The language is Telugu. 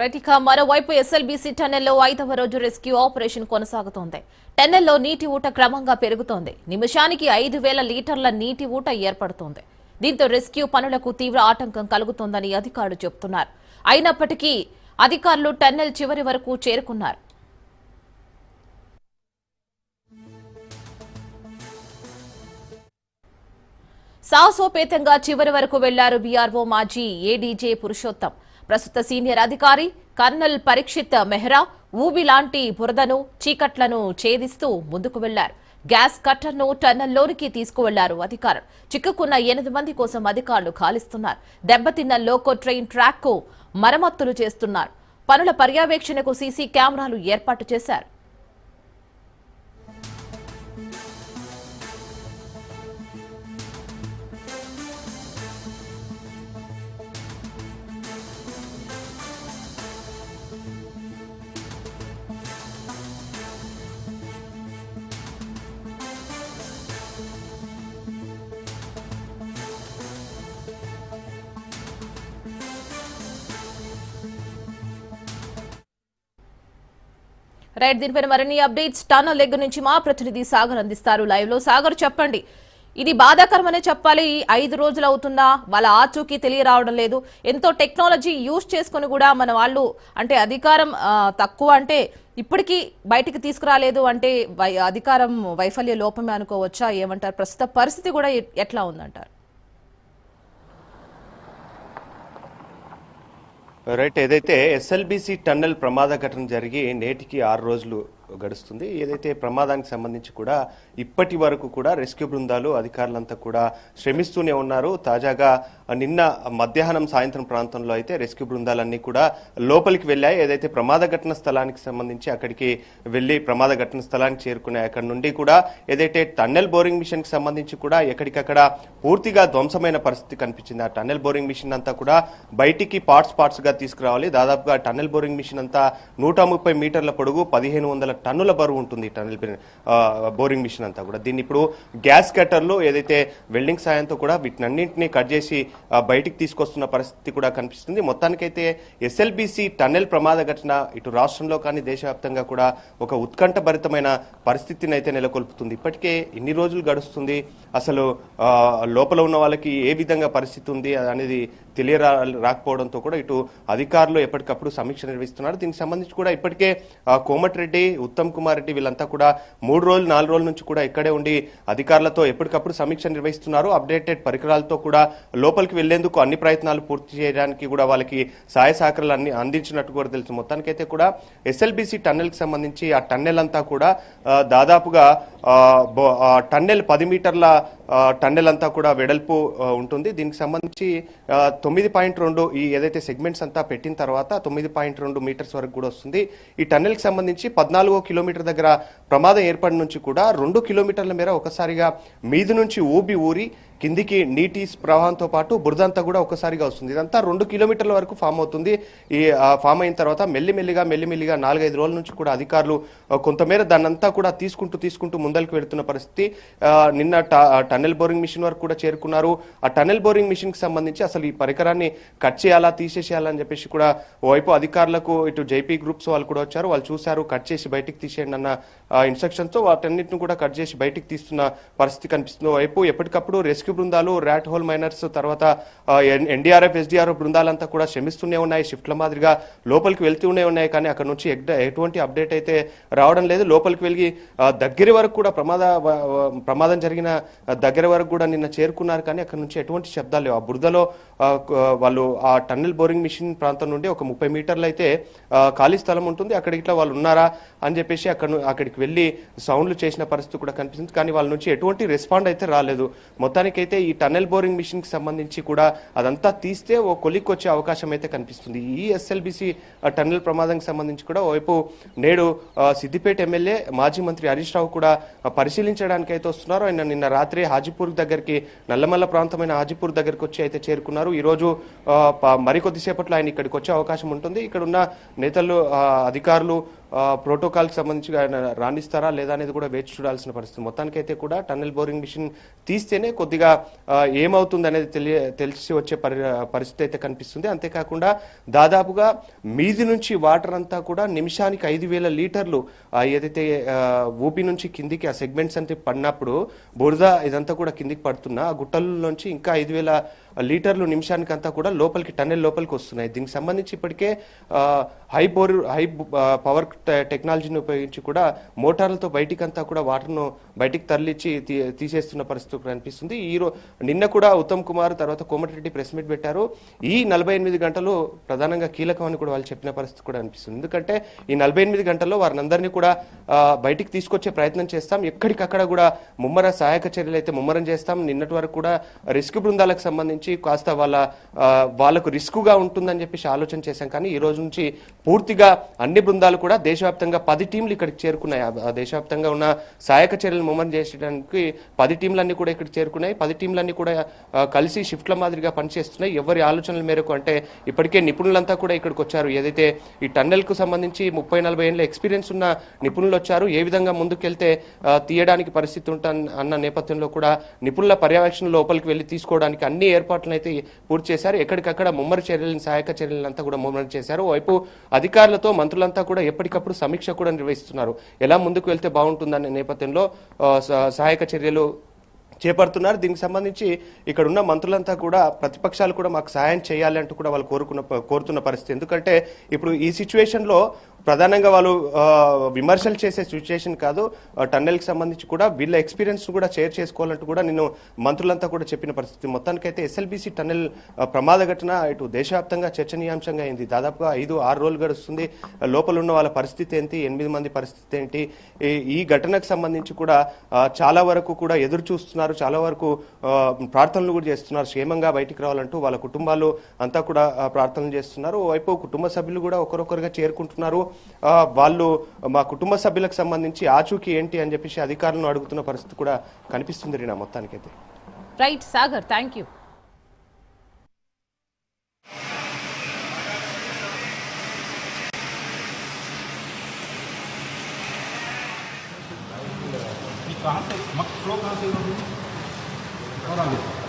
రైట్ మరోవైపు ఎస్ఎల్బీసీ టన్నెల్లో ఐదవ రోజు రెస్క్యూ ఆపరేషన్ కొనసాగుతోంది. టన్నెల్లో నీటి ఊట క్రమంగా పెరుగుతోంది. నిమిషానికి ఐదు వేల లీటర్ల నీటి ఊట ఏర్పడుతోంది. దీంతో రెస్క్యూ పనులకు తీవ్ర ఆటంకం కలుగుతోందని అధికారులు చెబుతున్నారు. అయినప్పటికీ అధికారులు టన్నెల్ చివరి వరకు చేరుకున్నారు. సాహసోపేతంగా చివరి వరకు వెళ్ళారు బీఆర్ఓ మాజీ ఏడీజే పురుషోత్తం. ప్రస్తుత సీనియర్ అధికారి కర్నల్ పరీక్షిత్ మెహ్రా ఊబి లాంటి బురదను చీకట్లను ఛేదిస్తూ ముందుకు వెళ్ళారు. గ్యాస్ కట్టర్ను టన్నల్లోనికి తీసుకువెళ్ళారు అధికారులు. చిక్కుకున్న ఎనిమిది మంది కోసం అధికారులు ఖాళిస్తున్నారు దెబ్బతిన్న లోకో ట్రైన్ ట్రాక్కు మరమ్మతులు చేస్తున్నారు. పనుల పర్యవేక్షణకు సీసీ కెమెరాలు ఏర్పాటు చేశారు. రైట్ దీనిపైన మరిన్ని అప్డేట్స్ టన్నల్ దగ్గర నుంచి మా ప్రతినిధి సాగర్ అందిస్తారు. లైవ్లో సాగర్ చెప్పండి. ఇది బాధాకరమనే చెప్పాలి. ఐదు రోజులు అవుతుందా వాళ్ళ ఆచూకీ తెలియరావడం లేదు. ఎంతో టెక్నాలజీ యూజ్ చేసుకొని కూడా మన వాళ్ళు అంటే అధికారం తక్కువ అంటే ఇప్పటికీ బయటికి తీసుకురాలేదు అంటే వై- అధికారం వైఫల్య లోపమే అనుకోవచ్చా? ఏమంటారు? ప్రస్తుత పరిస్థితి కూడా ఎట్లా ఉందంటారు? రైట్ ఏదైతే ఎస్ఎల్బిసి టన్నెల్ ప్రమాద ఘటన జరిగి నేటికి ఆరు రోజులు గడుస్తుంది. ఏదైతే ప్రమాదానికి సంబంధించి కూడా ఇప్పటి వరకు కూడా రెస్క్యూ బృందాలు అధికారులంతా కూడా శ్రమిస్తూనే ఉన్నారు. తాజాగా నిన్న మధ్యాహ్నం సాయంత్రం ప్రాంతంలో అయితే రెస్క్యూ బృందాలన్నీ కూడా లోపలికి వెళ్ళాయి. ఏదైతే ప్రమాద ఘటన స్థలానికి సంబంధించి అక్కడికి వెళ్ళి ప్రమాద ఘటన స్థలానికి చేరుకున్నాయి. అక్కడ నుండి కూడా ఏదైతే టన్నెల్ బోరింగ్ మిషన్కి సంబంధించి కూడా ఎక్కడికక్కడ పూర్తిగా ధ్వంసమైన పరిస్థితి కనిపించింది. ఆ టన్నెల్ బోరింగ్ మిషన్ అంతా కూడా బయటికి పార్ట్స్ పార్ట్స్గా తీసుకురావాలి. దాదాపుగా టన్నెల్ బోరింగ్ మిషన్ అంతా నూట ముప్పై మీటర్ల పొడుగు పదిహేను వందల టన్నుల బరువు ఉంటుంది టన్నుల బోరింగ్ మిషన్ అంతా కూడా. దీన్ని ఇప్పుడు గ్యాస్ కట్టర్లో ఏదైతే వెల్డింగ్ సాయంతో కూడా వీటినన్నింటినీ కట్ చేసి బయటికి తీసుకొస్తున్న పరిస్థితి కూడా కనిపిస్తుంది. మొత్తానికైతే ఎస్ఎల్బిసి టన్నెల్ ప్రమాద ఘటన ఇటు రాష్ట్రంలో కానీ దేశవ్యాప్తంగా కూడా ఒక ఉత్కంఠభరితమైన పరిస్థితిని అయితే నెలకొల్పుతుంది. ఇప్పటికే ఇన్ని రోజులు గడుస్తుంది. అసలు లోపల ఉన్న వాళ్ళకి ఏ విధంగా పరిస్థితి ఉంది అనేది తెలియరా రాకపోవడంతో కూడా ఇటు అధికారులు ఎప్పటికప్పుడు సమీక్ష నిర్వహిస్తున్నారు. దీనికి సంబంధించి కూడా ఇప్పటికే కోమటిరెడ్డి ఉత్తమ్ కుమార్ రెడ్డి వీళ్ళంతా కూడా మూడు రోజులు నాలుగు రోజుల నుంచి కూడా ఇక్కడే ఉండి అధికారులతో ఎప్పటికప్పుడు సమీక్ష నిర్వహిస్తున్నారు. అప్డేటెడ్ పరికరాలతో కూడా లోపలికి వెళ్ళేందుకు అన్ని ప్రయత్నాలు పూర్తి చేయడానికి కూడా వాళ్ళకి సహాయ సహకారాలు అన్ని అందించినట్టు కూడా తెలుసు. మొత్తానికైతే కూడా ఎస్ఎల్బిసి టన్నెల్కి సంబంధించి ఆ టన్నెల్ అంతా కూడా దాదాపుగా టన్నెల్ పది మీటర్ల టన్నెల్ అంతా కూడా వెడల్పు ఉంటుంది. దీనికి సంబంధించి తొమ్మిది పాయింట్ రెండు ఈ ఏదైతే సెగ్మెంట్స్ అంతా పెట్టిన తర్వాత తొమ్మిది పాయింట్ రెండు మీటర్స్ వరకు కూడా వస్తుంది. ఈ టన్నెల్కి సంబంధించి పద్నాలుగో కిలోమీటర్ దగ్గర ప్రమాదం ఏర్పడి నుంచి కూడా రెండు కిలోమీటర్ల మేర ఒకసారిగా మీది నుంచి ఊబి ఊరి కిందికి నీటి ప్రవాహంతో పాటు బురదంతా కూడా ఒకసారిగా వస్తుంది. ఇదంతా రెండు కిలోమీటర్ల వరకు ఫామ్ అవుతుంది. ఈ ఫామ్ అయిన తర్వాత మెల్లిమెల్లిగా మెల్లిమెల్లిగా నాలుగైదు రోజుల నుంచి కూడా అధికారులు కొంతమేర దాన్నంతా కూడా తీసుకుంటూ తీసుకుంటూ ముందరికి వెళుతున్న పరిస్థితి. నిన్న ట- టన్నెల్ బోరింగ్ మిషన్ వరకు కూడా చేరుకున్నారు. ఆ టన్నెల్ బోరింగ్ మిషన్కి సంబంధించి అసలు ఈ పరికరాన్ని కట్ చేయాలా తీసేసేయాలా అని చెప్పేసి కూడా ఓవైపు అధికారులకు ఇటు జైపీ గ్రూప్స్ వాళ్ళు కూడా వచ్చారు. వాళ్ళు చూశారు కట్ చేసి బయటికి తీసేయండి అన్న ఇన్స్ట్రక్షన్స్తో వాటన్నిటిని కూడా కట్ చేసి బయటికి తీస్తున్న పరిస్థితి కనిపిస్తుంది. ఓవైపు ఎప్పటికప్పుడు రెస్క్యూ బృందాలు ర్యాట్ హోల్ మైనర్స్ తర్వాత ఎన్డీఆర్ఎఫ్ ఎస్డీఆర్ఎఫ్ బృందాలంతా కూడా శ్రమిస్తూనే ఉన్నాయి. షిఫ్ట్ల మాదిరిగా లోపలికి వెళ్తూనే ఉన్నాయి. కానీ అక్కడ నుంచి ఎటువంటి అప్డేట్ అయితే రావడం లేదు. లోపలికి వెళ్ళి దగ్గర వరకు కూడా ప్రమాద ప్రమాదం జరిగిన దగ్గర వరకు కూడా నిన్న చేరుకున్నారు. కానీ అక్కడ నుంచి ఎటువంటి శబ్దాలు లేవు. ఆ బురదలో వాళ్ళు ఆ టన్నెల్ బోరింగ్ మిషన్ ప్రాంతం నుండి ఒక ముప్పై మీటర్లు అయితే ఖాళీ స్థలం ఉంటుంది. అక్కడ ఇట్లా వాళ్ళు ఉన్నారా అని చెప్పేసి అక్కడ అక్కడికి వెళ్ళి సౌండ్లు చేసిన పరిస్థితి కూడా కనిపిస్తుంది. కానీ వాళ్ళ నుంచి ఎటువంటి రెస్పాండ్ అయితే రాలేదు. మొత్తానికి మొత్తానికైతే ఈ టన్నెల్ బోరింగ్ మిషన్కి సంబంధించి కూడా అదంతా తీస్తే ఓ కొలిక్కి వచ్చే అవకాశం అయితే కనిపిస్తుంది. ఈ ఎస్ఎల్బిసి టన్నెల్ ప్రమాదానికి సంబంధించి కూడా ఓవైపు నేడు సిద్దిపేట ఎమ్మెల్యే మాజీ మంత్రి హరీష్ రావు కూడా పరిశీలించడానికి అయితే వస్తున్నారు. ఆయన నిన్న రాత్రి హాజీపూర్ దగ్గరికి నల్లమల్ల ప్రాంతమైన హాజీపూర్ దగ్గరికి వచ్చి అయితే చేరుకున్నారు. ఈ రోజు మరికొద్దిసేపట్లో ఆయన ఇక్కడికి వచ్చే అవకాశం ఉంటుంది. ఇక్కడ ఉన్న నేతలు అధికారులు ప్రోటోకాల్కి సంబంధించి ఆయన రాణిస్తారా లేదా అనేది కూడా వేచి చూడాల్సిన పరిస్థితి. మొత్తానికైతే కూడా టన్నెల్ బోరింగ్ మిషన్ తీస్తేనే కొద్దిగా ఏమవుతుంది అనేది తెలియ తెలిసి వచ్చే పరి పరిస్థితి అయితే కనిపిస్తుంది. అంతేకాకుండా దాదాపుగా మీది నుంచి వాటర్ అంతా కూడా నిమిషానికి ఐదు వేల లీటర్లు ఏదైతే ఊపి నుంచి కిందికి ఆ సెగ్మెంట్స్ అంతా పడినప్పుడు బురద ఇదంతా కూడా కిందికి పడుతున్నా ఆ గుట్టల్లోంచి ఇంకా ఐదు వేల లీటర్లు నిమిషానికి అంతా కూడా లోపలికి టన్నెల్ లోపలికి వస్తున్నాయి. దీనికి సంబంధించి ఇప్పటికే హై బోర్ హై పవర్ టెక్నాలజీని ఉపయోగించి కూడా మోటార్లతో బయటికి అంతా కూడా వాటర్ను బయటికి తరలిచ్చి తీ- తీసేస్తున్న పరిస్థితి కనిపిస్తుంది. ఈ నిన్న కూడా ఉత్తమ్ కుమార్ తర్వాత కోమటిరెడ్డి ప్రెస్ మీట్ పెట్టారు. ఈ నలభై ఎనిమిది గంటలు ప్రధానంగా కీలకం అని కూడా వాళ్ళు చెప్పిన పరిస్థితి కూడా అనిపిస్తుంది. ఎందుకంటే ఈ నలభై ఎనిమిది గంటల్లో వారిని కూడా బయటికి తీసుకొచ్చే ప్రయత్నం చేస్తాం. ఎక్కడికక్కడ కూడా ముమ్మర సహాయక చర్యలు అయితే ముమ్మరం చేస్తాం. నిన్నటి వరకు కూడా రిస్క్ బృందాలకు సంబంధించి కాస్త వాళ్ళ వాళ్ళకు రిస్క్గా ఉంటుందని చెప్పేసి ఆలోచన చేశాం. కానీ ఈ రోజు నుంచి పూర్తిగా అన్ని బృందాలు కూడా దేశవ్యాప్తంగా పది టీంలు ఇక్కడికి చేరుకున్నాయి. ఆ- దేశవ్యాప్తంగా ఉన్న సహాయక చర్యలు ముమ్మరం చేసడానికి పది టీంలన్నీ కూడా ఇక్కడికి చేరుకున్నాయి. పది టీంలన్నీ కూడా కలిసి షిఫ్ట్ల మాదిరిగా పనిచేస్తున్నాయి. ఎవరి ఆలోచనల మేరకు అంటే ఇప్పటికే నిపుణులంతా కూడా ఇక్కడికి వచ్చారు. ఏదైతే ఈ టన్నెల్కు సంబంధించి ముప్పై నలభై ఏళ్ళ ఎక్స్పీరియన్స్ ఉన్న నిపుణులు వచ్చారు ఏ విధంగా ముందుకెళ్తే తీయడానికి పరిస్థితి ఉంటా అన్న నేపథ్యంలో కూడా నిపుణుల పర్యవేక్షణ లోపలికి వెళ్ళి తీసుకోవడానికి అన్ని ఏర్పాట్లను అయితే పూర్తి చేశారు. ఎక్కడికక్కడ ముమ్మరి చర్యలను సహాయక చర్యలను అంతా కూడా ముమ్మరం చేశారు. వైపు అధికారులతో మంత్రులంతా కూడా ఎప్పటికప్పుడు సమీక్ష కూడా నిర్వహిస్తున్నారు. ఎలా ముందుకు వెళ్తే బాగుంటుందనే నేపథ్యంలో సహాయక చర్యలు చేపడుతున్నారు. దీనికి సంబంధించి ఇక్కడ ఉన్న మంత్రులంతా కూడా ప్రతిపక్షాలు కూడా మాకు సహాయం చేయాలి అంటూ కూడా వాళ్ళు కోరుకున్న కోరుతున్న పరిస్థితి. ఎందుకంటే ఇప్పుడు ఈ సిచ్యువేషన్లో ప్రధానంగా వాళ్ళు విమర్శలు చేసే సిచ్యువేషన్ కాదు. టన్నెల్కి సంబంధించి కూడా వీళ్ళ ఎక్స్పీరియన్స్ కూడా షేర్ చేసుకోవాలంటూ కూడా నేను మంత్రులంతా కూడా చెప్పిన పరిస్థితి. మొత్తానికైతే ఎస్ఎల్బీసీ టన్నెల్ ప్రమాద ఘటన ఇటు దేశవ్యాప్తంగా చర్చనీయాంశంగా అయింది. దాదాపుగా ఐదు ఆరు రోజులు గడుస్తుంది. లోపల ఉన్న వాళ్ళ పరిస్థితి ఏంటి? ఎనిమిది మంది పరిస్థితి ఏంటి? ఈ- ఘటనకు సంబంధించి కూడా చాలా వరకు కూడా ఎదురు చూస్తున్నారు చేస్తున్నారు. చాలా వరకు ప్రార్థనలు కూడా చేస్తున్నారు. క్షేమంగా బయటికి రావాలంటూ వాళ్ళ కుటుంబాలు అంతా కూడా ప్రార్థనలు చేస్తున్నారు. వైపు కుటుంబ సభ్యులు కూడా ఒకరొకరుగా చేరుకుంటున్నారు. వాళ్ళు మా కుటుంబ సభ్యులకు సంబంధించి ఆచూకీ ఏంటి అని చెప్పేసి అధికారులను అడుగుతున్న పరిస్థితి కూడా కనిపిస్తుంది నా మొత్తానికైతే. Right Sagar thank you. Concept మాకు ఫ్లో కాన్సెప్ట్ からで。